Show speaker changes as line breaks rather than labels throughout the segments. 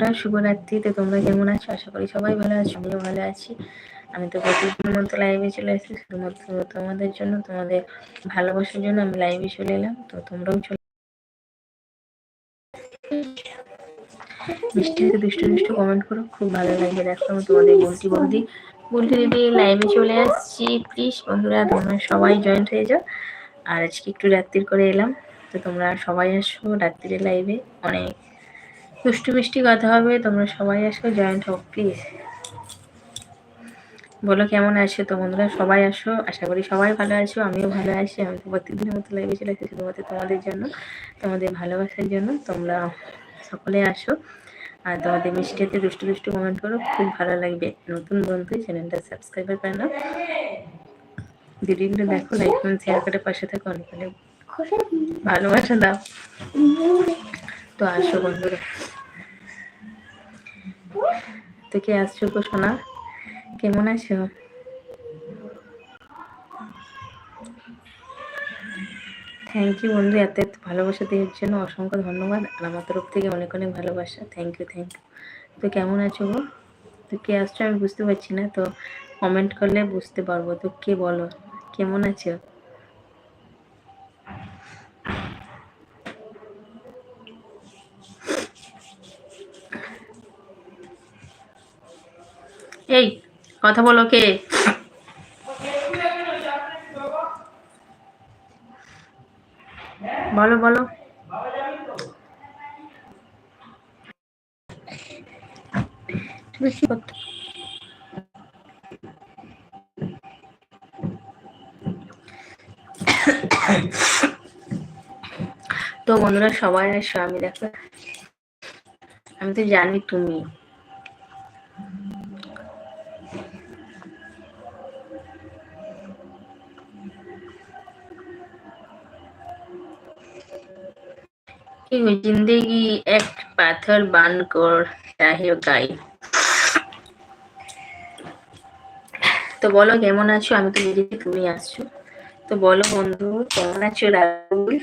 বন্ধুরা শুভরাত্রি, তো তোমরা কেমন আছো? আশা করি সবাই ভালো আছো, আমিও ভালো আছি। আমি তো প্রতিদিনের মতো লাইভে চলে আসছি শুধুমাত্র তোমাদের জন্য, তোমাদের ভালোবাসার জন্য আমি লাইভে চলে এলাম। তো তোমরাও চলে মিষ্টিতে দুষ্টু দুষ্টু কমেন্ট করো, খুব ভালো লাগবে দেখো, আমি তোমাদের বলটি বৌদি বলটি দিদি লাইভে চলে আসছি। প্লিজ বন্ধুরা, তোমরা সবাই জয়েন্ট হয়ে যাও। আর আজকে একটু রাত্রির করে এলাম। তো তোমরা সবাই আসো রাত্রিরে লাইভে অনেক দুষ্টু মিষ্টি কথা হবে, তোমরা সবাই আসো জয়েন্ট হোক প্লিজ বলো কেমন আছো? তো বন্ধুরা, সবাই আসো। আশা করি সবাই ভালো আছো, আমিও ভালো আছি। আমি তো প্রত্যেকদিনের মতো লাইভে চলে আসছি শুধুমাত্র তোমাদের জন্য, তোমাদের ভালোবাসার জন্য। তোমরা সকলে আসো আর তোমাদের মিষ্টিতে দুষ্টু দুষ্টু কমেন্ট করো, খুব ভালো লাগবে। নতুন বন্ধু, চ্যানেলটা সাবস্ক্রাইবার পায় না ভিডিওগুলো দেখো লাইক কমেন্ট শেয়ার করে পাশে থাকো, অনেক অনেক ভালোবাসা দাও। তো আসো বন্ধুরা। তো কে আসছো গো সোনা। কেমন আছো? থ্যাংক ইউ বন্ধু, এত এত ভালোবাসা দেওয়ার জন্য অসংখ্য ধন্যবাদ আর আমার তরফ থেকে অনেক অনেক ভালোবাসা। থ্যাংক ইউ থ্যাংক ইউ তো কেমন আছো গো? তো কে আসছো আমি বুঝতে পারছি না, তো কমেন্ট করলে বুঝতে পারব। তো কে বলো? কেমন আছো? এই, কথা বলো কে? বলো বলো। তো বন্ধুরা সবাই আসো, আমি দেখো। আমি তো জানি তুমি। जिंदगी एक पाथर बांध कर चाहे गाई তো বলো কেমন আছো আমি তো বুঝেছি তুমি আসছো তো বলো বন্ধু কেমন আছো রাহুল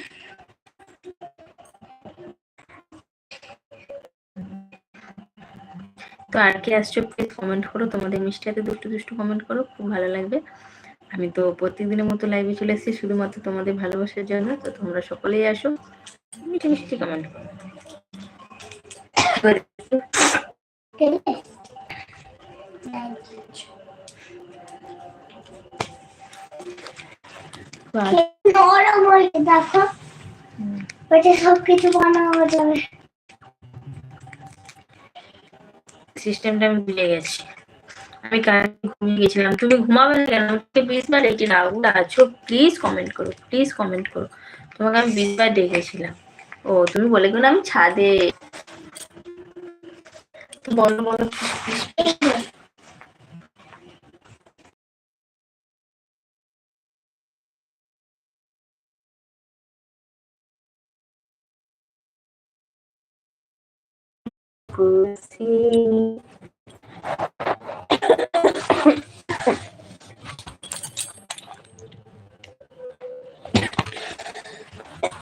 তো আর কি আসছো প্লিজ কমেন্ট করো তোমাদের মিষ্টি হাতে দুষ্টু দুষ্টু কমেন্ট করো খুব ভালো লাগবে আমি তো প্রত্যেকদিনের মতো লাইভে চলে এসেছি শুধুমাত্র তোমাদের ভালোবাসার জন্য তো তোমরা সকলেই আসো মিষ্টি মিষ্টি কমেন্ট
নরম
সিস্টেমটা আমি ভুলে গেছি। আমি কালকে ঘুমিয়ে গেছিলাম। তুমি ঘুমাবে না কেন? আমাকে বিশ বার ডেকে রাহুল আছো। প্লিজ কমেন্ট করো প্লিজ কমেন্ট করো। তোমাকে আমি বিশ বার ডেকেছিলাম। ও তুমি বলে গেলে আমি ছাদে। বলো বলো। খুশি